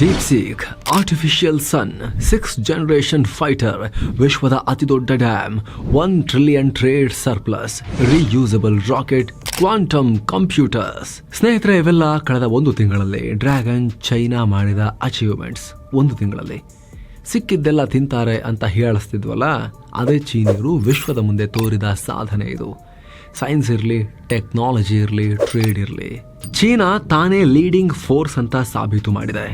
DeepSeek artificial sun six generation fighter ವಿಶ್ವದ ಅತಿದೊಡ್ಡ dam one trillion trade surplus reusable rocket quantum computers ಸ್ನೇಹಿತರೆ, ಇವೆಲ್ಲ ಕಳೆದ ಒಂದು ತಿಂಗಳಲ್ಲಿ ಡ್ರ್ಯಾಗನ್ ಚೈನಾ ಮಾಡಿದ ಅಚೀವ್ಮೆಂಟ್ಸ್ ಒಂದು ತಿಂಗಳಲ್ಲಿ. ಸಿಕ್ಕಿದ್ದೆಲ್ಲ ತಿಂತಾರೆ ಅಂತ ಹೇಳಿಸ್ತಿದ್ವಲ್ಲ, ಅದೇ ಚೀನಿಯರು ವಿಶ್ವದ ಮುಂದೆ ತೋರಿದ ಸಾಧನೆ ಇದು. ಸೈನ್ಸ್ ಇರಲಿ ಟೆಕ್ನಾಲಜಿ ಇರಲಿ ಟ್ರೇಡ್ ಇರಲಿ. ಚೀನಾ ತಾನೇ ಲೀಡಿಂಗ್ ಫೋರ್ಸ್ ಅಂತ ಸಾಬೀತು ಮಾಡಿದೆ.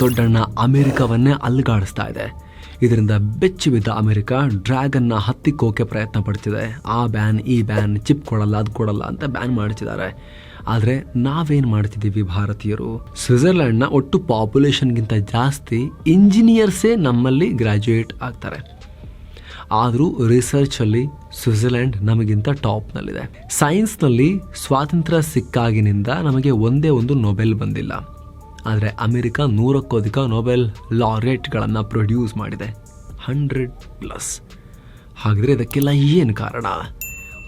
ದೊಡ್ಡಣ್ಣ ಅಮೆರಿಕವನ್ನೇ ಅಲ್ಗಾಡಿಸ್ತಾ ಇದೆ. ಇದರಿಂದ ಬೆಚ್ಚಿ ಬಿದ್ದ ಅಮೆರಿಕ ಡ್ರ್ಯಾಗನ್ನ ಹತ್ತಿಕ್ಕೋಕೆ ಪ್ರಯತ್ನ ಪಡ್ತಿದೆ. ಆ ಬ್ಯಾನ್, ಈ ಬ್ಯಾನ್, ಚಿಪ್ ಕೊಡಲ್ಲ, ಅದು ಕೊಡಲ್ಲ ಅಂತ ಬ್ಯಾನ್ ಮಾಡ್ತಿದ್ದಾರೆ ಆದರೆ ನಾವೇನು ಮಾಡ್ತಿದ್ದೀವಿ ಭಾರತೀಯರು? ಸ್ವಿಟ್ಜರ್ಲ್ಯಾಂಡ್ನ ಒಟ್ಟು ಪಾಪ್ಯುಲೇಷನ್ಗಿಂತ ಜಾಸ್ತಿ ಇಂಜಿನಿಯರ್ಸೇ ನಮ್ಮಲ್ಲಿ ಗ್ರ್ಯಾಜುಯೇಟ್ ಆಗ್ತಾರೆ. ಆದರೂ ರಿಸರ್ಚಲ್ಲಿ ಸ್ವಿಟ್ಜರ್ಲೆಂಡ್ ನಮಗಿಂತ ಟಾಪ್ನಲ್ಲಿದೆ. ಸೈನ್ಸ್ನಲ್ಲಿ ಸ್ವಾತಂತ್ರ್ಯ ಸಿಕ್ಕಾಗಿನಿಂದ ನಮಗೆ ಒಂದೇ ಒಂದು ನೊಬೆಲ್ ಬಂದಿಲ್ಲ. ಆದರೆ ಅಮೆರಿಕ ನೂರಕ್ಕೂ ಅಧಿಕ ನೊಬೆಲ್ ಲಾರೆಟ್ಗಳನ್ನು ಪ್ರೊಡ್ಯೂಸ್ ಮಾಡಿದೆ. Hundred plus. ಹಾಗಿದ್ರೆ ಇದಕ್ಕೆಲ್ಲ ಏನು ಕಾರಣ?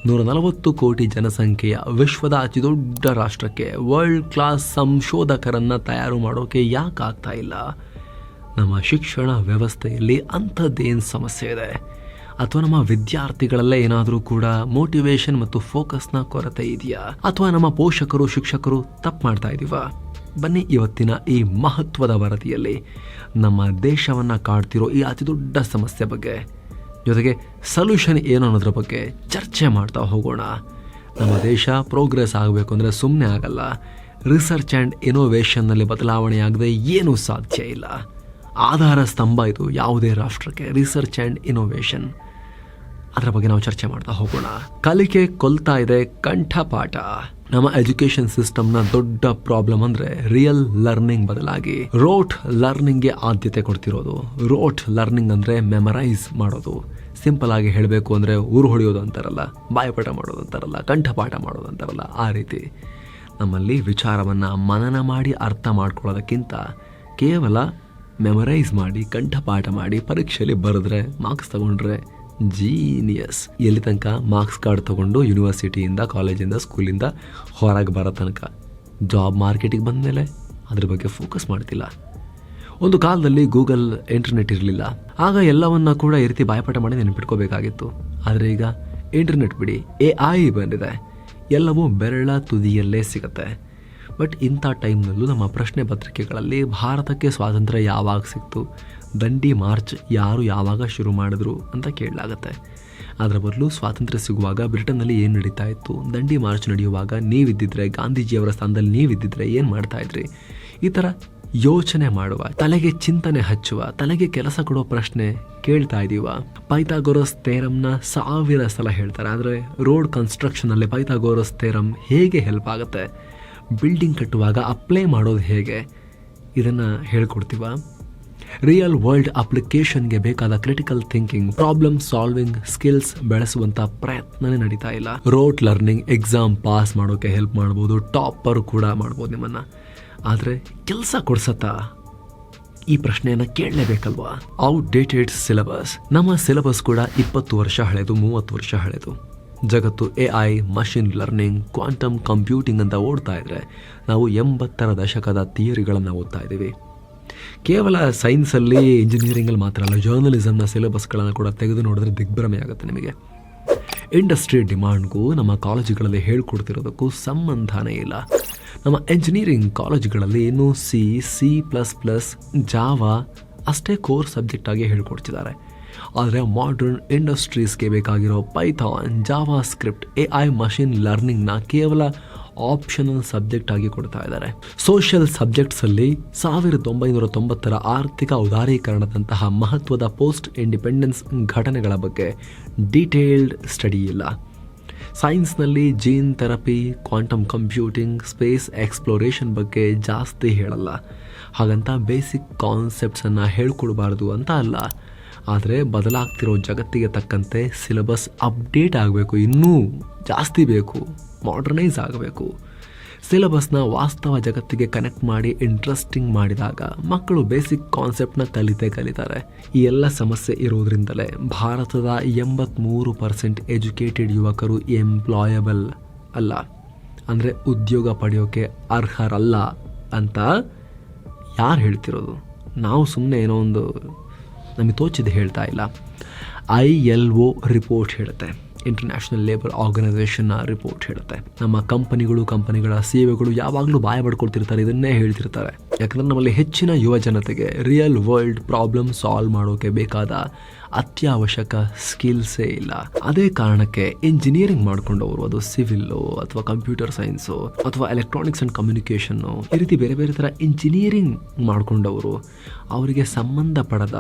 ನೂರ ನಲವತ್ತು ಕೋಟಿ ಜನಸಂಖ್ಯೆಯ ವಿಶ್ವದ ಅತಿದೊಡ್ಡ ರಾಷ್ಟ್ರಕ್ಕೆ ವರ್ಲ್ಡ್ ಕ್ಲಾಸ್ ಸಂಶೋಧಕರನ್ನು ತಯಾರು ಮಾಡೋಕೆ ಯಾಕೆ ಆಗ್ತಾ ಇಲ್ಲ? ನಮ್ಮ ಶಿಕ್ಷಣ ವ್ಯವಸ್ಥೆಯಲ್ಲಿ ಅಂಥದ್ದೇನು ಸಮಸ್ಯೆ ಇದೆ? ಅಥವಾ ನಮ್ಮ ವಿದ್ಯಾರ್ಥಿಗಳಲ್ಲೇ ಏನಾದರೂ ಕೂಡ ಮೋಟಿವೇಶನ್ ಮತ್ತು ಫೋಕಸ್ನ ಕೊರತೆ ಇದೆಯಾ? ಅಥವಾ ನಮ್ಮ ಪೋಷಕರು, ಶಿಕ್ಷಕರು ತಪ್ಪು ಮಾಡ್ತಾ ಇದೀವಾ? ಬನ್ನಿ ಇವತ್ತಿನ ಈ ಮಹತ್ವದ ವರದಿಯಲ್ಲಿ. ನಮ್ಮ ದೇಶವನ್ನು ಕಾಡ್ತಿರೋ ಈ ಅತಿ ದೊಡ್ಡ ಸಮಸ್ಯೆ ಬಗ್ಗೆ. ಜೊತೆಗೆ ಸೊಲ್ಯೂಷನ್ ಏನು ಅನ್ನೋದ್ರ ಬಗ್ಗೆ ಚರ್ಚೆ ಮಾಡ್ತಾ ಹೋಗೋಣ. ನಮ್ಮ ದೇಶ ಪ್ರೋಗ್ರೆಸ್ ಆಗಬೇಕು ಅಂದರೆ ಸುಮ್ಮನೆ ಆಗಲ್ಲ. ರಿಸರ್ಚ್ ಆ್ಯಂಡ್ ಇನೋವೇಷನ್ನಲ್ಲಿ ಬದಲಾವಣೆಯಾಗದೆ ಏನೂ ಸಾಧ್ಯ ಇಲ್ಲ. ಆಧಾರ ಸ್ತಂಭ ಇದು ಯಾವುದೇ ರಾಷ್ಟ್ರಕ್ಕೆ ರಿಸರ್ಚ್ ಆ್ಯಂಡ್ ಇನೋವೇಷನ್ ಅದರ ಬಗ್ಗೆ ನಾವು ಚರ್ಚೆ ಮಾಡ್ತಾ ಹೋಗೋಣ. ಕಲಿಕೆ ಕೊಲ್ತಾ ಇದೆ ಕಂಠಪಾಠ. ನಮ್ಮ ಎಜುಕೇಶನ್ ಸಿಸ್ಟಮ್ನ ದೊಡ್ಡ ಪ್ರಾಬ್ಲಮ್ ಅಂದ್ರೆ ರಿಯಲ್ ಲರ್ನಿಂಗ್ ಬದಲಾಗಿ ರೋಟ್ ಲರ್ನಿಂಗ್ಗೆ ಆದ್ಯತೆ ಕೊಡ್ತಿರೋದು. ರೋಟ್ ಲರ್ನಿಂಗ್ ಅಂದ್ರೆ ಮೆಮರೈಸ್ ಮಾಡೋದು. ಸಿಂಪಲ್ ಆಗಿ ಹೇಳಬೇಕು ಅಂದ್ರೆ ಊರು ಹೊಡೆಯೋದು ಅಂತಾರಲ್ಲ, ಬಾಯಪಾಠ ಮಾಡೋದು ಅಂತಾರಲ್ಲ, ಕಂಠಪಾಠ ಮಾಡೋದು ಅಂತಾರಲ್ಲ, ಆ ರೀತಿ. ನಮ್ಮಲ್ಲಿ ವಿಚಾರವನ್ನ ಮನನ ಮಾಡಿ ಅರ್ಥ ಮಾಡ್ಕೊಳ್ಳೋದಕ್ಕಿಂತ ಕೇವಲ ಮೆಮರೈಸ್ ಮಾಡಿ, ಕಂಠಪಾಠ ಮಾಡಿ ಪರೀಕ್ಷೆಯಲ್ಲಿ ಬರೆದ್ರೆ ಮಾರ್ಕ್ಸ್ ತಗೊಂಡ್ರೆ ಜೀನಿಯಸ್ ಎಲ್ಲಿ ತನಕ ಮಾರ್ಕ್ಸ್ ಕಾರ್ಡ್ ತೊಗೊಂಡು ಯೂನಿವರ್ಸಿಟಿಯಿಂದ ಕಾಲೇಜಿಂದ ಸ್ಕೂಲಿಂದ ಹೊರಗೆ ಬರೋ ತನಕ ಜಾಬ್ ಮಾರ್ಕೆಟಿಗೆ ಬಂದಮೇಲೆ ಅದ್ರ ಬಗ್ಗೆ ಫೋಕಸ್ ಮಾಡ್ತಿಲ್ಲ. ಒಂದು ಕಾಲದಲ್ಲಿ ಗೂಗಲ್ ಇಂಟರ್ನೆಟ್ ಇರಲಿಲ್ಲ. ಆಗ ಎಲ್ಲವನ್ನ ಕೂಡ ಈ ರೀತಿ ಬಾಯಪಾಠ ಮಾಡಿ ನೆನಪಿಟ್ಕೋಬೇಕಾಗಿತ್ತು. ಆದರೆ ಈಗ ಇಂಟರ್ನೆಟ್ ಬಿಡಿ ಎ ಐ ಬಂದಿದೆ. ಎಲ್ಲವೂ ಬೆರಳ ತುದಿಯಲ್ಲೇ ಸಿಗುತ್ತೆ. ಬಟ್ ಇಂಥ ಟೈಮ್ನಲ್ಲೂ ನಮ್ಮ ಪ್ರಶ್ನೆ ಪತ್ರಿಕೆಗಳಲ್ಲಿ ಭಾರತಕ್ಕೆ ಸ್ವಾತಂತ್ರ್ಯ ಯಾವಾಗ ಸಿಕ್ತು? ದಂಡಿ ಮಾರ್ಚ್ ಯಾರು ಯಾವಾಗ ಶುರು ಮಾಡಿದ್ರು ಅಂತ ಕೇಳಲಾಗತ್ತೆ. ಅದರ ಬದಲು ಸ್ವಾತಂತ್ರ್ಯ ಸಿಗುವಾಗ ಬ್ರಿಟನ್ನಲ್ಲಿ ಏನು ನಡೀತಾ ಇತ್ತು? ದಂಡಿ ಮಾರ್ಚ್ ನಡೆಯುವಾಗ ನೀವಿದ್ದಿದ್ರೆ, ಗಾಂಧೀಜಿಯವರ ಸ್ಥಾನದಲ್ಲಿ ನೀವಿದ್ದಿದ್ರೆ ಏನು ಮಾಡ್ತಾ ಇದ್ರಿ? ಈ ಥರ ಯೋಚನೆ ಮಾಡುವ, ತಲೆಗೆ ಚಿಂತನೆ ಹಚ್ಚುವ, ತಲೆಗೆ ಕೆಲಸ ಕೊಡೋ ಪ್ರಶ್ನೆ ಕೇಳ್ತಾ ಇದೀವ. ಪೈಥಾಗೋರಸ್ ತೇರಮ್ನ ಸಾವಿರ ಸಲ ಹೇಳ್ತಾರೆ, ಆದರೆ ರೋಡ್ ಕನ್ಸ್ಟ್ರಕ್ಷನಲ್ಲಿ ಪೈಥಾಗೋರಸ್ ತೇರಂ ಹೇಗೆ ಹೆಲ್ಪ್ ಆಗುತ್ತೆ? ಬಿಲ್ಡಿಂಗ್ ಕಟ್ಟುವಾಗ ಅಪ್ಲೈ ಮಾಡೋದು ಹೇಗೆ? ಇದನ್ನು ಹೇಳ್ಕೊಡ್ತೀವ. ರಿಯಲ್ ವರ್ಲ್ಡ್ ಅಪ್ಲಿಕೇಶನ್ಗೆ ಬೇಕಾದ critical thinking problem solving skills ಬೆಳೆಸುವಂತ ಪ್ರಯತ್ನನೇ ನಡೀತಾ ಇಲ್ಲ. ರೋಟ್ ಲರ್ನಿಂಗ್ ಎಕ್ಸಾಮ್ ಪಾಸ್ ಮಾಡೋಕೆ ಹೆಲ್ಪ್ ಮಾಡ್ಬೋದು ಟಾಪರ್ ಕೂಡ ಮಾಡ್ಬೋದು ನಿಮ್ಮನ್ನ. ಆದರೆ ಕೆಲಸ ಕೊಡ್ಸತ್ತಾ? ಈ ಪ್ರಶ್ನೆಯನ್ನ ಕೇಳಲೇಬೇಕಲ್ವಾ? ಔಟ್ಡೇಟೆಡ್ ಸಿಲೆಬಸ್ ನಮ್ಮ ಸಿಲೆಬಸ್ ಕೂಡ ಇಪ್ಪತ್ತು ವರ್ಷ ಹಳೆದು, ಮೂವತ್ತು ವರ್ಷ ಹಳೆದು. ಜಗತ್ತು A I machine learning quantum computing ಅಂತ ಓಡ್ತಾ ಇದ್ರೆ ನಾವು ಎಂಬತ್ತರ ದಶಕದ ಥಿಯರಿಗಳನ್ನು ಓದ್ತಾ ಇದ್ದೀವಿ. ಕೇವಲ ಸೈನ್ಸಲ್ಲಿ ಇಂಜಿನಿಯರಿಂಗಲ್ಲಿ ಮಾತ್ರ ಅಲ್ಲ ಜರ್ನಲಿಸಮ್ನ ಸಿಲೆಬಸ್ಗಳನ್ನು ಕೂಡ ತೆಗೆದು ನೋಡಿದ್ರೆ ದಿಗ್ಭ್ರಮೆ ಆಗುತ್ತೆ ನಿಮಗೆ. ಇಂಡಸ್ಟ್ರಿ ಡಿಮಾಂಡ್ಗೂ ನಮ್ಮ ಕಾಲೇಜುಗಳಲ್ಲಿ ಹೇಳ್ಕೊಡ್ತಿರೋದಕ್ಕೂ ಸಂಬಂಧನೇ ಇಲ್ಲ. ನಮ್ಮ ಎಂಜಿನಿಯರಿಂಗ್ ಕಾಲೇಜುಗಳಲ್ಲಿ ಏನು C C plus plus Java ಅಷ್ಟೇ ಕೋರ್ ಸಬ್ಜೆಕ್ಟಾಗಿ ಹೇಳ್ಕೊಡ್ತಿದ್ದಾರೆ. ಆದರೆ ಮಾಡರ್ನ್ ಇಂಡಸ್ಟ್ರೀಸ್ಗೆ ಬೇಕಾಗಿರೋ Python JavaScript A I machine ಲರ್ನಿಂಗ್ನ ಕೇವಲ ಆಪ್ಷನಲ್ ಸಬ್ಜೆಕ್ಟ್ ಆಗಿ ಕೊಡ್ತಾ ಇದ್ದಾರೆ. ಸೋಷಿಯಲ್ ಸಬ್ಜೆಕ್ಟ್ಸಲ್ಲಿ ಸಾವಿರದ ಒಂಬೈನೂರ ತೊಂಬತ್ತರ ಆರ್ಥಿಕ ಉದಾರೀಕರಣದಂತಹ ಮಹತ್ವದ ಪೋಸ್ಟ್ ಇಂಡಿಪೆಂಡೆನ್ಸ್ ಘಟನೆಗಳ ಬಗ್ಗೆ ಡೀಟೇಲ್ಡ್ ಸ್ಟಡಿ ಇಲ್ಲ. ಸೈನ್ಸ್ನಲ್ಲಿ gene therapy quantum computing space exploration ಬಗ್ಗೆ ಜಾಸ್ತಿ ಹೇಳಲ್ಲ. ಹಾಗಂತ ಬೇಸಿಕ್ ಕಾನ್ಸೆಪ್ಟ್ಸನ್ನು ಹೇಳ್ಕೊಡ್ಬಾರ್ದು ಅಂತ ಅಲ್ಲ. ಆದರೆ ಬದಲಾಗ್ತಿರೋ ಜಗತ್ತಿಗೆ ತಕ್ಕಂತೆ ಸಿಲೆಬಸ್ ಅಪ್ಡೇಟ್ ಆಗಬೇಕು, ಇನ್ನೂ ಜಾಸ್ತಿ ಬೇಕು ಮಾಡ್ರನೈಸ್ ಆಗಬೇಕು. ಸಿಲೆಬಸ್ನ ವಾಸ್ತವ ಜಗತ್ತಿಗೆ ಕನೆಕ್ಟ್ ಮಾಡಿ ಇಂಟ್ರೆಸ್ಟಿಂಗ್ ಮಾಡಿದಾಗ ಮಕ್ಕಳು ಬೇಸಿಕ್ ಕಾನ್ಸೆಪ್ಟ್ನ ಕಲಿತೇ ಕಲಿತಾರೆ. ಈ ಎಲ್ಲ ಸಮಸ್ಯೆ ಇರೋದ್ರಿಂದಲೇ ಭಾರತದ ಎಂಬತ್ತ್ಮೂರು ಪರ್ಸೆಂಟ್ ಎಜುಕೇಟೆಡ್ ಯುವಕರು ಎಂಪ್ಲಾಯಬಲ್ ಅಲ್ಲ. ಅಂದರೆ ಉದ್ಯೋಗ ಪಡೆಯೋಕೆ ಅರ್ಹರಲ್ಲ ಅಂತ ಯಾರು ಹೇಳ್ತಿರೋದು? ನಾವು ಸುಮ್ಮನೆ ಏನೋ ಒಂದು ನಮಗೆ ತೋಚಿದ್ದು ಹೇಳ್ತಾ ಇಲ್ಲ. ಐ ಎಲ್ ಒ ರಿಪೋರ್ಟ್ ಹೇಳುತ್ತೆ. ಇಂಟರ್ನ್ಯಾಷನಲ್ ಲೇಬರ್ ಆರ್ಗನೈಸೇಷನ್ನ ರಿಪೋರ್ಟ್ ಹೇಳುತ್ತೆ. ನಮ್ಮ ಕಂಪನಿಗಳು, ಕಂಪನಿಗಳ ಸೇವೆಗಳು ಯಾವಾಗಲೂ ಬಾಯ ಪಡ್ಕೊಳ್ತಿರ್ತಾರೆ ಇದನ್ನೇ ಹೇಳ್ತಿರ್ತಾರೆ. ಯಾಕಂದ್ರೆ ನಮ್ಮಲ್ಲಿ ಹೆಚ್ಚಿನ ಯುವ ಜನತೆಗೆ ರಿಯಲ್ ವರ್ಲ್ಡ್ ಪ್ರಾಬ್ಲಮ್ ಸಾಲ್ವ್ ಮಾಡೋಕೆ ಬೇಕಾದ ಅತ್ಯವಶ್ಯಕ ಸ್ಕಿಲ್ಸೇ ಇಲ್ಲ. ಅದೇ ಕಾರಣಕ್ಕೆ ಇಂಜಿನಿಯರಿಂಗ್ ಮಾಡ್ಕೊಂಡವರು, ಅದು ಸಿವಿಲ್ಲು ಅಥವಾ ಕಂಪ್ಯೂಟರ್ ಸೈನ್ಸು ಅಥವಾ ಎಲೆಕ್ಟ್ರಾನಿಕ್ಸ್ ಅಂಡ್ ಕಮ್ಯುನಿಕೇಷನ್ನು ಈ ರೀತಿ ಬೇರೆ ಬೇರೆ ಥರ ಇಂಜಿನಿಯರಿಂಗ್ ಮಾಡ್ಕೊಂಡವರು, ಅವರಿಗೆ ಸಂಬಂಧಪಡದ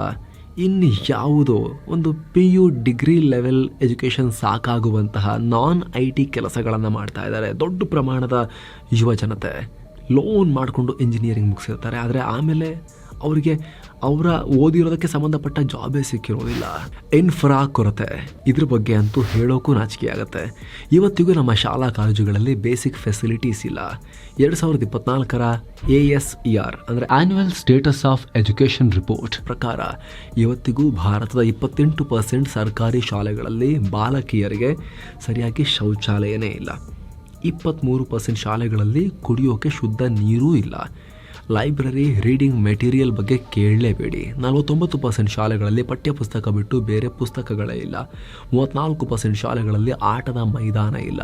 ಇನ್ನು ಯಾವುದೋ ಒಂದು P U degree level education ಸಾಕಾಗುವಂತಹ non I T ಕೆಲಸಗಳನ್ನು ಮಾಡ್ತಾ ಇದ್ದಾರೆ. ದೊಡ್ಡ ಪ್ರಮಾಣದ ಯುವ ಜನತೆ ಲೋನ್ ಮಾಡಿಕೊಂಡು ಇಂಜಿನಿಯರಿಂಗ್ ಮುಗಿಸಿರ್ತಾರೆ. ಆದರೆ ಆಮೇಲೆ ಅವರಿಗೆ ಅವರ ಓದಿರೋದಕ್ಕೆ ಸಂಬಂಧಪಟ್ಟ ಜಾಬೇ ಸಿಕ್ಕಿರೋದಿಲ್ಲ. ಇನ್ಫ್ರಾ ಕೊರತೆ. ಇದ್ರ ಬಗ್ಗೆ ಅಂತೂ ಹೇಳೋಕ್ಕೂ ನಾಚಿಕೆ ಆಗುತ್ತೆ. ಇವತ್ತಿಗೂ ನಮ್ಮ ಶಾಲಾ ಕಾಲೇಜುಗಳಲ್ಲಿ ಬೇಸಿಕ್ ಫೆಸಿಲಿಟೀಸ್ ಇಲ್ಲ. ಎರಡು ಸಾವಿರದ ಇಪ್ಪತ್ನಾಲ್ಕರ ಎ ಎಸ್ ಇ ಆರ್ ಅಂದರೆ annual status of education report ಪ್ರಕಾರ, ಇವತ್ತಿಗೂ ಭಾರತದ ಇಪ್ಪತ್ತೆಂಟು ಪರ್ಸೆಂಟ್ ಸರ್ಕಾರಿ ಶಾಲೆಗಳಲ್ಲಿ ಬಾಲಕಿಯರಿಗೆ ಸರಿಯಾಗಿ ಶೌಚಾಲಯನೇ ಇಲ್ಲ. ಇಪ್ಪತ್ತ್ಮೂರು ಪರ್ಸೆಂಟ್ ಶಾಲೆಗಳಲ್ಲಿ ಕುಡಿಯೋಕೆ ಶುದ್ಧ ನೀರೂ ಇಲ್ಲ. ಲೈಬ್ರರಿ ರೀಡಿಂಗ್ ಮೆಟೀರಿಯಲ್ ಬಗ್ಗೆ ಕೇಳಲೇಬೇಡಿ. ನಲವತ್ತೊಂಬತ್ತು ಪರ್ಸೆಂಟ್ ಶಾಲೆಗಳಲ್ಲಿ ಪಠ್ಯಪುಸ್ತಕ ಬಿಟ್ಟು ಬೇರೆ ಪುಸ್ತಕಗಳೇ ಇಲ್ಲ. ಮೂವತ್ತ್ನಾಲ್ಕು ಪರ್ಸೆಂಟ್ ಶಾಲೆಗಳಲ್ಲಿ ಆಟದ ಮೈದಾನ ಇಲ್ಲ.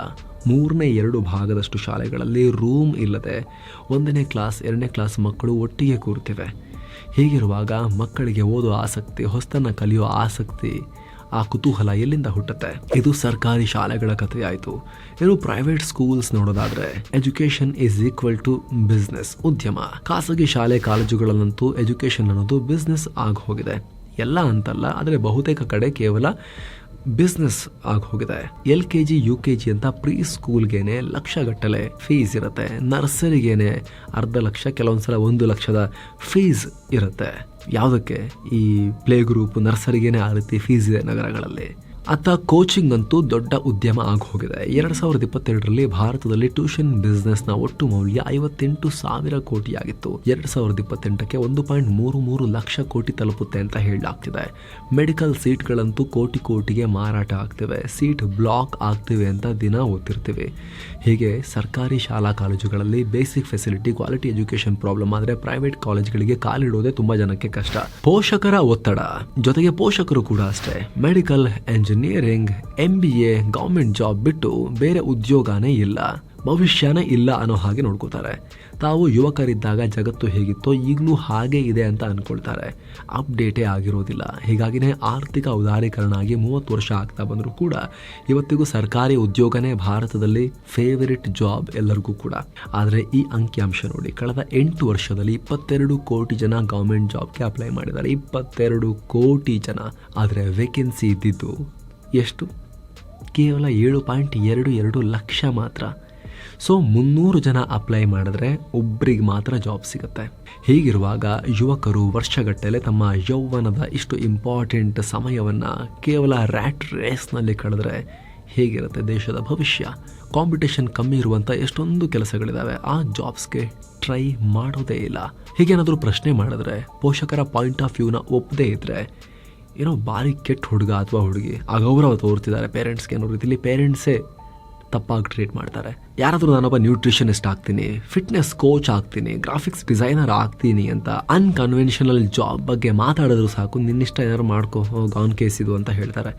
ಮೂರನೇ ಎರಡು ಭಾಗದಷ್ಟು ಶಾಲೆಗಳಲ್ಲಿ ರೂಮ್ ಇಲ್ಲದೆ ಒಂದನೇ ಕ್ಲಾಸ್, ಎರಡನೇ ಕ್ಲಾಸ್ ಮಕ್ಕಳು ಒಟ್ಟಿಗೆ ಕೂರ್ತಿವೆ. ಹೀಗಿರುವಾಗ ಮಕ್ಕಳಿಗೆ ಓದೋ ಆಸಕ್ತಿ, ಹೊಸ್ತನ್ನು ಕಲಿಯೋ ಆಸಕ್ತಿ ಆ ಕುತೂಹಲ ಎಲ್ಲಿಂದ ಹುಟ್ಟುತ್ತೆ? ಇದು ಸರ್ಕಾರಿ ಶಾಲೆಗಳ ಕಥೆ ಆಯಿತು ಇನ್ನು ಪ್ರೈವೇಟ್ ಸ್ಕೂಲ್ಸ್ ನೋಡೋದಾದ್ರೆ education is equal to business ಉದ್ಯಮ. ಖಾಸಗಿ ಶಾಲೆ ಕಾಲೇಜುಗಳಲ್ಲಂತೂ ಎಜುಕೇಶನ್ ಅನ್ನೋದು ಬಿಸ್ನೆಸ್ ಆಗಿ ಹೋಗಿದೆ. ಎಲ್ಲ ಅಂತಲ್ಲ, ಆದರೆ ಬಹುತೇಕ ಕಡೆ ಕೇವಲ ಬಿಸ್ನೆಸ್ ಆಗೋಗಿದೆ. ಹೋಗಿದೆ L K G U K G ಅಂತ ಪ್ರೀ ಸ್ಕೂಲ್ಗೇನೆ ಲಕ್ಷಗಟ್ಟಲೆ ಫೀಸ್ ಇರುತ್ತೆ. ನರ್ಸರಿಗೇನೆ ಅರ್ಧ ಲಕ್ಷ, ಕೆಲವೊಂದ್ಸಲ ಒಂದು ಲಕ್ಷದ ಫೀಸ್ ಇರುತ್ತೆ. ಯಾವುದಕ್ಕೆ? ಈ ಪ್ಲೇ ಗ್ರೂಪ್ ನರ್ಸರಿಗೇನೆ ಆ ರೀತಿ ಫೀಸ್ ಇದೆ ನಗರಗಳಲ್ಲಿ. ಅತ್ತ ಕೋಚಿಂಗ್ ಅಂತೂ ದೊಡ್ಡ ಉದ್ಯಮ ಆಗಿ ಹೋಗಿದೆ ಎರಡು ಸಾವಿರದ ಇಪ್ಪತ್ತೆರಡರಲ್ಲಿ ಭಾರತದಲ್ಲಿ ಟ್ಯೂಷನ್ ಬಿಸ್ನೆಸ್ನ ಒಟ್ಟು ಮೌಲ್ಯ ಐವತ್ತೆಂಟು ಸಾವಿರ ಕೋಟಿಯಾಗಿತ್ತು. ಎರಡು ಸಾವಿರದ ಇಪ್ಪತ್ತೆಂಟಕ್ಕೆ ಒಂದು ಪಾಯಿಂಟ್ ಮೂರು ಮೂರು ಲಕ್ಷ ಕೋಟಿ ತಲುಪುತ್ತೆ ಅಂತ ಹೇಳಲಾಗ್ತಿದೆ. ಮೆಡಿಕಲ್ ಸೀಟ್ಗಳಂತೂ ಕೋಟಿ ಕೋಟಿಗೆ ಮಾರಾಟ ಆಗ್ತಿವೆ. ಸೀಟ್ ಬ್ಲಾಕ್ ಆಗ್ತಿವೆ ಅಂತ ದಿನ ಓದ್ತಿರ್ತೀವಿ. ಹೀಗೆ ಸರ್ಕಾರಿ ಶಾಲಾ ಕಾಲೇಜುಗಳಲ್ಲಿ basic facility quality education problem ಆದರೆ ಪ್ರೈವೇಟ್ ಕಾಲೇಜ್ಗಳಿಗೆ ಕಾಲಿಡೋದೇ ತುಂಬಾ ಜನಕ್ಕೆ ಕಷ್ಟ. ಪೋಷಕರ ಒತ್ತಡ. ಜೊತೆಗೆ ಪೋಷಕರು ಕೂಡ ಅಷ್ಟೇ. Medical engineering M B A government job ಬಿಟ್ಟು ಬೇರೆ ಉದ್ಯೋಗನೇ ಇಲ್ಲ, ಭವಿಷ್ಯನೇ ಇಲ್ಲ ಅನ್ನೋ ಹಾಗೆ ನೋಡ್ಕೋತಾರೆ. ತಾವು ಯುವಕರಿದ್ದಾಗ ಜಗತ್ತು ಹೇಗಿತ್ತೋ ಈಗಲೂ ಹಾಗೆ ಇದೆ ಅಂತ ಅಂದ್ಕೊಳ್ತಾರೆ ಅಪ್ಡೇಟೇ ಆಗಿರೋದಿಲ್ಲ. ಹೀಗಾಗಿನೇ ಆರ್ಥಿಕ ಉದಾರೀಕರಣ ಆಗಿ ಮೂವತ್ತು ವರ್ಷ ಆಗ್ತಾ ಬಂದರೂ ಕೂಡ ಇವತ್ತಿಗೂ ಸರ್ಕಾರಿ ಉದ್ಯೋಗನೇ ಭಾರತದಲ್ಲಿ ಫೇವರಿಟ್ ಜಾಬ್ ಎಲ್ಲರಿಗೂ ಕೂಡ. ಆದರೆ ಈ ಅಂಕಿಅಂಶ ನೋಡಿ, ಕಳೆದ ಎಂಟು ವರ್ಷದಲ್ಲಿ ಇಪ್ಪತ್ತೆರಡು ಕೋಟಿ ಜನ ಗೌರ್ಮೆಂಟ್ ಜಾಬ್ಗೆ ಅಪ್ಲೈ ಮಾಡಿದ್ದಾರೆ. ಇಪ್ಪತ್ತೆರಡು ಕೋಟಿ ಜನ. ಆದರೆ ವೇಕೆನ್ಸಿ ಇದ್ದಿದ್ದು ಎಷ್ಟು? ಕೇವಲ ಏಳು ಪಾಯಿಂಟ್ ಎರಡು ಎರಡು ಲಕ್ಷ ಮಾತ್ರ. ಸೊ ಮುನ್ನೂರು ಜನ ಅಪ್ಲೈ ಮಾಡಿದ್ರೆ ಒಬ್ರಿಗೆ ಮಾತ್ರ ಜಾಬ್ ಸಿಗುತ್ತೆ. ಹೀಗಿರುವಾಗ ಯುವಕರು ವರ್ಷಗಟ್ಟಲೆ ತಮ್ಮ ಯೌವನದ ಇಷ್ಟು ಇಂಪಾರ್ಟೆಂಟ್ ಸಮಯವನ್ನು ಕೇವಲ ರ್ಯಾಟ್ ರೇಸ್ನಲ್ಲಿ ಕಳೆದ್ರೆ ಹೇಗಿರುತ್ತೆ ದೇಶದ ಭವಿಷ್ಯ? ಕಾಂಪಿಟೇಷನ್ ಕಮ್ಮಿ ಇರುವಂಥ ಎಷ್ಟೊಂದು ಕೆಲಸಗಳಿದ್ದಾವೆ ಆ ಜಾಬ್ಸ್ಗೆ ಟ್ರೈ ಮಾಡೋದೇ ಇಲ್ಲ. ಹೀಗೇನಾದರೂ ಪ್ರಶ್ನೆ ಮಾಡಿದ್ರೆ ಪೋಷಕರ ಪಾಯಿಂಟ್ ಆಫ್ ವ್ಯೂನ ಒಪ್ಪದೇ ಇದ್ದರೆ ಏನೋ ಭಾರಿ ಕೆಟ್ಟ ಹುಡುಗ ಅಥವಾ ಹುಡುಗಿ. ಅಗೌರವ ತೋರ್ತಿದ್ದಾರೆ ಪೇರೆಂಟ್ಸ್ಗೆ ಅನ್ನೋ ರೀತಿಲಿ. ಪೇರೆಂಟ್ಸೇ ತಪ್ಪಾಗಿ ಟ್ರೀಟ್ ಮಾಡ್ತಾರೆ. ಯಾರಾದರೂ ನಾನೊಬ್ಬ ನ್ಯೂಟ್ರಿಷನಿಸ್ಟ್ ಆಗ್ತೀನಿ ಫಿಟ್ನೆಸ್ ಕೋಚ್ ಆಗ್ತೀನಿ ಗ್ರಾಫಿಕ್ಸ್ ಡಿಸೈನರ್ ಆಗ್ತೀನಿ ಅಂತ ಅನ್ಕನ್ವೆನ್ಷನಲ್ ಜಾಬ್ ಬಗ್ಗೆ ಮಾತಾಡಿದ್ರು ಸಾಕು, ನಿನ್ನಿಷ್ಟ ಏನಾದ್ರು ಮಾಡ್ಕೋ ಗಾನ್ ಕೇಸ್ ಇದು ಅಂತ ಹೇಳ್ತಾರೆ.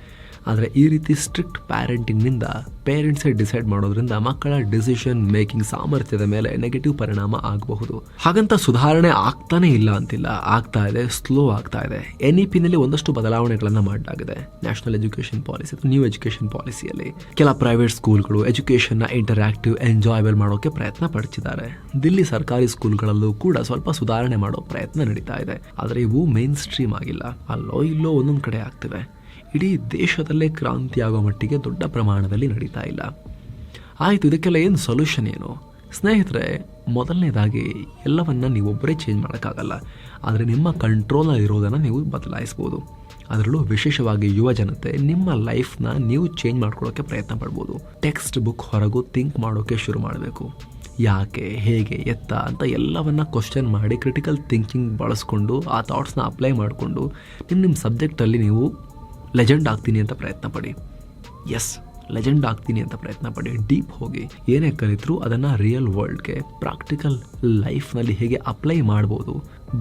ಆದರೆ ಈ ರೀತಿ ಸ್ಟ್ರಿಕ್ಟ್ ಪ್ಯಾರೆಂಟಿಂಗ್ನಿಂದ ಪೇರೆಂಟ್ಸೇ ಡಿಸೈಡ್ ಮಾಡೋದ್ರಿಂದ ಮಕ್ಕಳ ಡಿಸಿಷನ್ ಮೇಕಿಂಗ್ ಸಾಮರ್ಥ್ಯದ ಮೇಲೆ ನೆಗೆಟಿವ್ ಪರಿಣಾಮ ಆಗಬಹುದು. ಹಾಗಂತ ಸುಧಾರಣೆ ಆಗ್ತಾನೆ ಇಲ್ಲ ಅಂತಿಲ್ಲ. ಆಗ್ತಾ ಇದೆ ಸ್ಲೋ ಆಗ್ತಾ ಇದೆ. ಎನ್ ಇ ಪಿನಲ್ಲಿ ಒಂದಷ್ಟು ಬದಲಾವಣೆಗಳನ್ನು ಮಾಡಲಾಗಿದೆ. ನ್ಯಾಷನಲ್ ಎಜುಕೇಷನ್ ಪಾಲಿಸಿ ಅಥವಾ ನ್ಯೂ ಎಜುಕೇಷನ್ ಪಾಲಿಸಿಯಲ್ಲಿ ಕೆಲ ಪ್ರೈವೇಟ್ ಸ್ಕೂಲ್ಗಳು ಎಜುಕೇಷನ್ನ ಇಂಟರಾಕ್ಟಿವ್ ಎಂಜಾಯಬಲ್ ಮಾಡೋಕೆ ಪ್ರಯತ್ನ ಪಡ್ತಿದ್ದಾರೆ. ದಿಲ್ಲಿ ಸರ್ಕಾರಿ ಸ್ಕೂಲ್ಗಳಲ್ಲೂ ಕೂಡ ಸ್ವಲ್ಪ ಸುಧಾರಣೆ ಮಾಡೋ ಪ್ರಯತ್ನ ನಡೀತಾ ಇದೆ. ಆದರೆ ಇವು ಮೇನ್ ಸ್ಟ್ರೀಮ್ ಆಗಿಲ್ಲ. ಅಲ್ಲೋ ಇಲ್ಲೋ ಒಂದೊಂದು ಕಡೆ ಆಗ್ತಿದೆ ಇಡೀ ದೇಶದಲ್ಲೇ ಕ್ರಾಂತಿ ಆಗೋ ಮಟ್ಟಿಗೆ ದೊಡ್ಡ ಪ್ರಮಾಣದಲ್ಲಿ ನಡೀತಾ ಇಲ್ಲ. ಆಯಿತು, ಇದಕ್ಕೆಲ್ಲ ಏನು ಸೊಲ್ಯೂಷನ್ ಏನು? ಸ್ನೇಹಿತರೆ, ಮೊದಲನೇದಾಗಿ ಎಲ್ಲವನ್ನ ನೀವೊಬ್ಬರೇ ಚೇಂಜ್ ಮಾಡೋಕ್ಕಾಗಲ್ಲ. ಆದರೆ ನಿಮ್ಮ ಕಂಟ್ರೋಲಲ್ಲಿರೋದನ್ನು ನೀವು ಬದಲಾಯಿಸ್ಬೋದು. ಅದರಲ್ಲೂ ವಿಶೇಷವಾಗಿ ಯುವ ಜನತೆ, ನಿಮ್ಮ ಲೈಫ್ನ ನೀವು ಚೇಂಜ್ ಮಾಡ್ಕೊಳ್ಳೋಕೆ ಪ್ರಯತ್ನ ಪಡ್ಬೋದು. ಟೆಕ್ಸ್ಟ್ ಬುಕ್ ಹೊರಗೂ ಥಿಂಕ್ ಮಾಡೋಕ್ಕೆ ಶುರು ಮಾಡಬೇಕು. ಯಾಕೆ, ಹೇಗೆ, ಎತ್ತ ಅಂತ ಎಲ್ಲವನ್ನ ಕ್ವಶನ್ ಮಾಡಿ ಕ್ರಿಟಿಕಲ್ ಥಿಂಕಿಂಗ್ ಬಳಸ್ಕೊಂಡು, ಆ ಥಾಟ್ಸ್ನ ಅಪ್ಲೈ ಮಾಡಿಕೊಂಡು ನಿಮ್ಮ ನಿಮ್ಮ ಸಬ್ಜೆಕ್ಟಲ್ಲಿ ನೀವು ಲೆಜೆಂಡ್ ಆಗ್ತೀನಿ ಅಂತ ಪ್ರಯತ್ನ ಪಡಿ. ಎಸ್ ಲೆಜೆಂಡ್ ಆಗ್ತೀನಿ ಅಂತ ಪ್ರಯತ್ನ ಪಡಿ, ಡೀಪ್ ಹೋಗಿ. ಏನೇ ಕಲಿತರೂ ಅದನ್ನು ರಿಯಲ್ ವರ್ಲ್ಡ್ಗೆ ಪ್ರಾಕ್ಟಿಕಲ್ ಲೈಫ್ನಲ್ಲಿ ಹೇಗೆ ಅಪ್ಲೈ ಮಾಡ್ಬೋದು,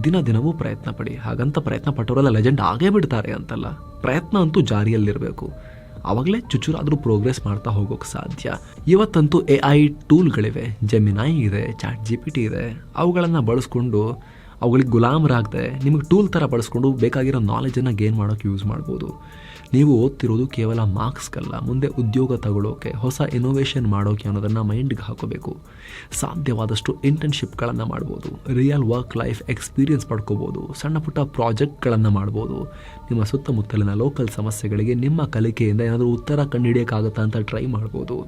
ದಿನ ದಿನವೂ ಪ್ರಯತ್ನ ಪಡಿ. ಹಾಗಂತ ಪ್ರಯತ್ನ ಪಟ್ಟವರೆಲ್ಲ ಲೆಜೆಂಡ್ ಆಗೇ ಬಿಡ್ತಾರೆ ಅಂತಲ್ಲ. ಪ್ರಯತ್ನ ಅಂತೂ ಜಾರಿಯಲ್ಲಿರಬೇಕು. ಆವಾಗಲೇ ಚುಚುರಾದರೂ ಪ್ರೋಗ್ರೆಸ್ ಮಾಡ್ತಾ ಹೋಗೋಕೆ ಸಾಧ್ಯ. ಇವತ್ತಂತೂ ಎ ಐ ಟೂಲ್ಗಳಿವೆ ಜೆಮಿನೈ ಇದೆ ಚಾಟ್ ಜಿ ಪಿ ಟಿ ಇದೆ. ಅವುಗಳನ್ನು ಬಳಸ್ಕೊಂಡು ಅವುಗಳಿಗೆ ಗುಲಾಮರಾಗದೆ ನಿಮಗೆ ಟೂಲ್ ಥರ ಬಳಸ್ಕೊಂಡು ಬೇಕಾಗಿರೋ ನಾಲೆಜನ್ನು ಗೇನ್ ಮಾಡೋಕ್ಕೆ ಯೂಸ್ ಮಾಡ್ಬೋದು. ನೀವು ಓದ್ತಿರೋದು ಕೇವಲ ಮಾರ್ಕ್ಸ್ಗಲ್ಲ ಮುಂದೆ ಉದ್ಯೋಗ ತಗೊಳ್ಳೋಕೆ ಹೊಸ ಇನೋವೇಷನ್ ಮಾಡೋಕೆ ಅನ್ನೋದನ್ನು ಮೈಂಡ್ಗೆ ಹಾಕೋಬೇಕು. ಸಾಧ್ಯವಾದಷ್ಟು ಇಂಟರ್ನ್ಶಿಪ್ಗಳನ್ನು ಮಾಡ್ಬೋದು ರಿಯಲ್ ವರ್ಕ್ ಲೈಫ್ ಎಕ್ಸ್ಪೀರಿಯನ್ಸ್ ಪಡ್ಕೋಬೋದು, ಸಣ್ಣ ಪುಟ್ಟ ಪ್ರಾಜೆಕ್ಟ್ಗಳನ್ನು ಮಾಡ್ಬೋದು. ನಿಮ್ಮ ಸುತ್ತಮುತ್ತಲಿನ ಲೋಕಲ್ ಸಮಸ್ಯೆಗಳಿಗೆ ನಿಮ್ಮ ಕಲಿಕೆಯಿಂದ ಏನಾದರೂ ಉತ್ತರ ಕಂಡುಹಿಡಿಯೋಕ್ಕಾಗುತ್ತಾ ಅಂತ ಟ್ರೈ ಮಾಡ್ಬೋದು.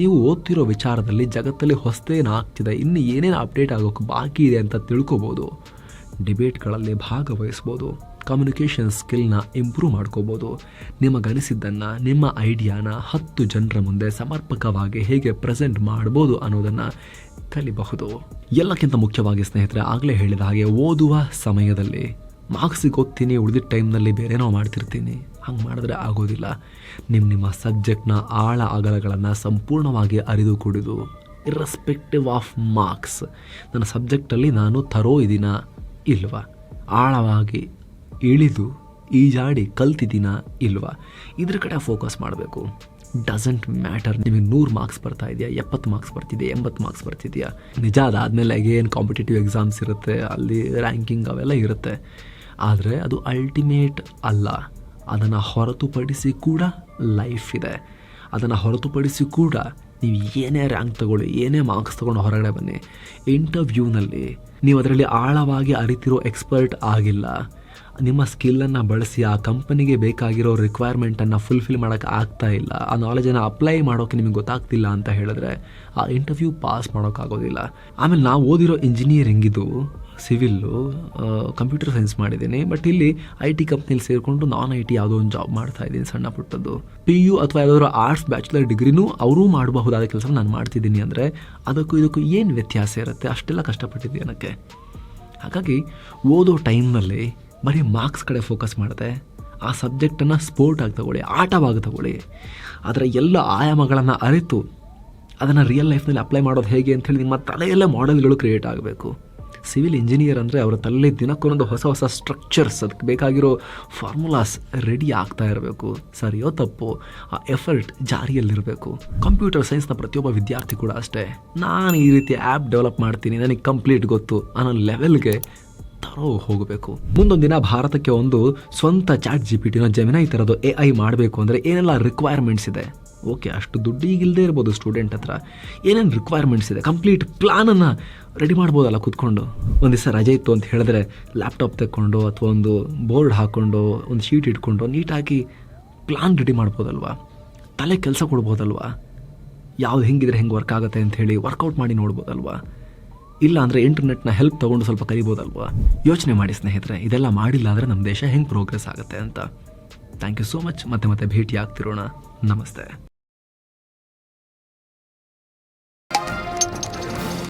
ನೀವು ಓದ್ತಿರೋ ವಿಚಾರದಲ್ಲಿ ಜಗತ್ತಲ್ಲಿ ಹೊಸದೇನು ಆಗ್ತಿದೆ, ಇನ್ನು ಏನೇನು ಅಪ್ಡೇಟ್ ಆಗೋಕ್ಕೆ ಬಾಕಿ ಇದೆ ಅಂತ ತಿಳ್ಕೊಬೋದು. ಡಿಬೇಟ್ಗಳಲ್ಲಿ ಭಾಗವಹಿಸ್ಬೋದು. ಕಮ್ಯುನಿಕೇಷನ್ ಸ್ಕಿಲ್ನ ಇಂಪ್ರೂವ್ ಮಾಡ್ಕೋಬೋದು. ನಿಮಗನಿಸಿದ್ದನ್ನು, ನಿಮ್ಮ ಐಡಿಯಾನ ಹತ್ತು ಜನರ ಮುಂದೆ ಸಮರ್ಪಕವಾಗಿ ಹೇಗೆ ಪ್ರೆಸೆಂಟ್ ಮಾಡ್ಬೋದು ಅನ್ನೋದನ್ನು ಕಲಿಬಹುದು. ಎಲ್ಲಕ್ಕಿಂತ ಮುಖ್ಯವಾಗಿ ಸ್ನೇಹಿತರೆ, ಆಗಲೇ ಹೇಳಿದ ಹಾಗೆ ಓದುವ ಸಮಯದಲ್ಲಿ ಮಾರ್ಕ್ಸಿಗೆ ಓದ್ತೀನಿ ಉಳಿದಿದ್ದ ಟೈಮ್ನಲ್ಲಿ ಬೇರೆನೋ ಮಾಡ್ತಿರ್ತೀನಿ. ಹಂಗೆ ಮಾಡಿದ್ರೆ ಆಗೋದಿಲ್ಲ. ನಿಮ್ಮ ನಿಮ್ಮ ಸಬ್ಜೆಕ್ಟ್ನ ಆಳ ಅಗಲಗಳನ್ನು ಸಂಪೂರ್ಣವಾಗಿ ಅರಿದು ಕುಡಿದು ಇರ್ರೆಸ್ಪೆಕ್ಟಿವ್ ಆಫ್ ಮಾರ್ಕ್ಸ್ ನನ್ನ ಸಬ್ಜೆಕ್ಟಲ್ಲಿ ನಾನು ತರೋ ಇದ್ದೀನ ಇಲ್ವಾ? ಆಳವಾಗಿ ಇಳಿದು ಈಜಾಡಿ ಕಲ್ತಿದ್ದೀನಾ ಇಲ್ವಾ? ಇದ್ರ ಕಡೆ ಫೋಕಸ್ ಮಾಡಬೇಕು. ಡಸಂಟ್ ಮ್ಯಾಟರ್ ನಿಮಗೆ ನೂರು ಮಾರ್ಕ್ಸ್ ಬರ್ತಾ ಇದೆಯಾ? ಎಪ್ಪತ್ತು ಮಾರ್ಕ್ಸ್ ಬರ್ತಿದೆಯಾ? ಎಂಬತ್ತು ಮಾರ್ಕ್ಸ್ ಬರ್ತಿದೆಯಾ? ನಿಜ ಅದಾದಮೇಲೆ ಏನು ಕಾಂಪಿಟೇಟಿವ್ ಎಕ್ಸಾಮ್ಸ್ ಇರುತ್ತೆ. ಅಲ್ಲಿ ರ್ಯಾಂಕಿಂಗ್ ಅವೆಲ್ಲ ಇರುತ್ತೆ. ಆದರೆ ಅದು ಅಲ್ಟಿಮೇಟ್ ಅಲ್ಲ. ಅದನ್ನು ಹೊರತುಪಡಿಸಿ ಕೂಡ ಲೈಫ್ ಇದೆ. ಅದನ್ನು ಹೊರತುಪಡಿಸಿ ಕೂಡ ನೀವು ಏನೇ ರ್ಯಾಂಕ್ ತಗೊಳ್ಳಿ, ಏನೇ ಮಾರ್ಕ್ಸ್ ತೊಗೊಂಡು ಹೊರಗಡೆ ಬನ್ನಿ. ಇಂಟರ್ವ್ಯೂನಲ್ಲಿ ನೀವು ಅದರಲ್ಲಿ ಆಳವಾಗಿ ಅರಿತಿರೋ ಎಕ್ಸ್ಪರ್ಟ್ ಆಗಿಲ್ಲ. ನಿಮ್ಮ ಸ್ಕಿಲ್ಲನ್ನು ಬಳಸಿ ಆ ಕಂಪನಿಗೆ ಬೇಕಾಗಿರೋ ರಿಕ್ವೈರ್ಮೆಂಟನ್ನು ಫುಲ್ಫಿಲ್ ಮಾಡೋಕ್ಕೆ ಆಗ್ತಾ ಇಲ್ಲ. ಆ ನಾಲೆಜನ್ನು ಅಪ್ಲೈ ಮಾಡೋಕ್ಕೆ ನಿಮಗೆ ಗೊತ್ತಾಗ್ತಿಲ್ಲ ಅಂತ ಹೇಳಿದ್ರೆ ಆ ಇಂಟರ್ವ್ಯೂ ಪಾಸ್ ಮಾಡೋಕ್ಕಾಗೋದಿಲ್ಲ ಆಮೇಲೆ ನಾವು ಓದಿರೋ ಇಂಜಿನಿಯರಿಂಗ್ ಇದು ಸಿವಿಲ್ಲು ಕಂಪ್ಯೂಟರ್ ಸೈನ್ಸ್ ಮಾಡಿದ್ದೀನಿ. ಬಟ್ ಇಲ್ಲಿ ಐ ಟಿ ಕಂಪ್ನಿಲಿ ಸೇರಿಕೊಂಡು ನಾನ್ ಐ ಟಿ ಯಾವುದೋ ಒಂದು ಜಾಬ್ ಮಾಡ್ತಾ ಇದ್ದೀನಿ ಸಣ್ಣ ಪುಟ್ಟದ್ದು. ಪಿ ಯು ಅಥವಾ ಯಾವುದಾದ್ರು ಆರ್ಟ್ಸ್ ಬ್ಯಾಚುಲರ್ ಡಿಗ್ರಿನೂ ಅವರೂ ಮಾಡಬಹುದಾದ ಕೆಲಸ ನಾನು ಮಾಡ್ತಿದ್ದೀನಿ ಅಂದರೆ ಅದಕ್ಕೂ ಇದಕ್ಕೂ ಏನು ವ್ಯತ್ಯಾಸ ಇರುತ್ತೆ? ಅಷ್ಟೆಲ್ಲ ಕಷ್ಟಪಟ್ಟಿದ್ದೀನಿ ಅನ್ನೋಕ್ಕೆ ಹಾಗಾಗಿ ಓದೋ ಟೈಮ್ನಲ್ಲಿ ಬರೀ ಮಾರ್ಕ್ಸ್ ಕಡೆ ಫೋಕಸ್ ಮಾಡಿದೆ. ಆ ಸಬ್ಜೆಕ್ಟನ್ನು ಸ್ಪೋರ್ಟ್ ಆಗಿ ತಗೊಳ್ಳಿ, ಆಟವಾಗಿ ತಗೊಳ್ಳಿ. ಅದರ ಎಲ್ಲ ಆಯಾಮಗಳನ್ನು ಅರಿತು ಅದನ್ನು ರಿಯಲ್ ಲೈಫ್ನಲ್ಲಿ ಅಪ್ಲೈ ಮಾಡೋದು ಹೇಗೆ ಅಂಥೇಳಿ ನಿಮ್ಮ ತಲೆಯಲ್ಲೇ ಮಾಡೆಲ್ಗಳು ಕ್ರಿಯೇಟ್ ಆಗಬೇಕು. ಸಿವಿಲ್ ಇಂಜಿನಿಯರ್ ಅಂದರೆ ಅವರ ತಲೆ ದಿನಕ್ಕೊಂದು ಹೊಸ ಹೊಸ ಸ್ಟ್ರಕ್ಚರ್ಸ್ ಅದಕ್ಕೆ ಬೇಕಾಗಿರೋ ಫಾರ್ಮುಲಾಸ್ ರೆಡಿ ಆಗ್ತಾ ಇರಬೇಕು. ಸರಿಯೋ ತಪ್ಪು, ಆ ಎಫರ್ಟ್ ಜಾರಿಯಲ್ಲಿರಬೇಕು. ಕಂಪ್ಯೂಟರ್ ಸೈನ್ಸ್ನ ಪ್ರತಿಯೊಬ್ಬ ವಿದ್ಯಾರ್ಥಿ ಕೂಡ ಅಷ್ಟೇ. ನಾನು ಈ ರೀತಿ ಆ್ಯಪ್ ಡೆವಲಪ್ ಮಾಡ್ತೀನಿ, ನನಗೆ ಕಂಪ್ಲೀಟ್ ಗೊತ್ತು ಅನ್ನೋ ಲೆವೆಲ್ಗೆ ತರೋ ಹೋಗಬೇಕು. ಮುಂದೊಂದು ದಿನ ಭಾರತಕ್ಕೆ ಒಂದು ಸ್ವಂತ ಚಾಟ್ ಜಿ ಪಿ ಟಿನ ಜಮಿನೈ ಥರದ್ದು ಎ ಐ ಮಾಡಬೇಕು ಅಂದರೆ ಏನೆಲ್ಲ ರಿಕ್ವೈರ್ಮೆಂಟ್ಸ್ ಇದೆ? ಓಕೆ ಅಷ್ಟು ದುಡ್ಡು ಈಗಿಲ್ಲದೆ ಇರ್ಬೋದು ಸ್ಟೂಡೆಂಟ್ ಹತ್ರ. ಏನೇನು ರಿಕ್ವೈರ್ಮೆಂಟ್ಸ್ ಇದೆ? ಕಂಪ್ಲೀಟ್ ಪ್ಲಾನನ್ನು ರೆಡಿ ಮಾಡ್ಬೋದಲ್ಲ ಕೂತ್ಕೊಂಡು? ಒಂದು ದಿವಸ ರಜೆ ಇತ್ತು ಅಂತ ಹೇಳಿದ್ರೆ ಲ್ಯಾಪ್ಟಾಪ್ ತಗೊಂಡು ಅಥವಾ ಒಂದು ಬೋರ್ಡ್ ಹಾಕ್ಕೊಂಡು ಒಂದು ಶೀಟ್ ಇಟ್ಕೊಂಡು ನೀಟಾಗಿ ಪ್ಲಾನ್ ರೆಡಿ ಮಾಡ್ಬೋದಲ್ವಾ? ತಲೆ ಕೆಲಸ ಕೊಡ್ಬೋದಲ್ವಾ? ಯಾವ್ದು ಹೆಂಗಿದ್ರೆ ಹೆಂಗೆ ವರ್ಕ್ ಆಗುತ್ತೆ ಅಂತ ಹೇಳಿ ವರ್ಕೌಟ್ ಮಾಡಿ ನೋಡ್ಬೋದಲ್ವಾ? ಇಲ್ಲ ಅಂದರೆ ಇಂಟರ್ನೆಟ್ನ ಹೆಲ್ಪ್ ತೊಗೊಂಡು ಸ್ವಲ್ಪ ಕಲಿಬೋದಲ್ವಾ? ಯೋಚನೆ ಮಾಡಿ ಸ್ನೇಹಿತರೆ, ಇದೆಲ್ಲ ಮಾಡಿಲ್ಲ ಅಂದರೆ ನಮ್ಮ ದೇಶ ಹೆಂಗೆ ಪ್ರೋಗ್ರೆಸ್ ಆಗುತ್ತೆ ಅಂತ. ಥ್ಯಾಂಕ್ ಯು ಸೋ ಮಚ್ ಮತ್ತೆ ಮತ್ತೆ ಭೇಟಿ ಆಗ್ತಿರೋಣ ನಮಸ್ತೆ.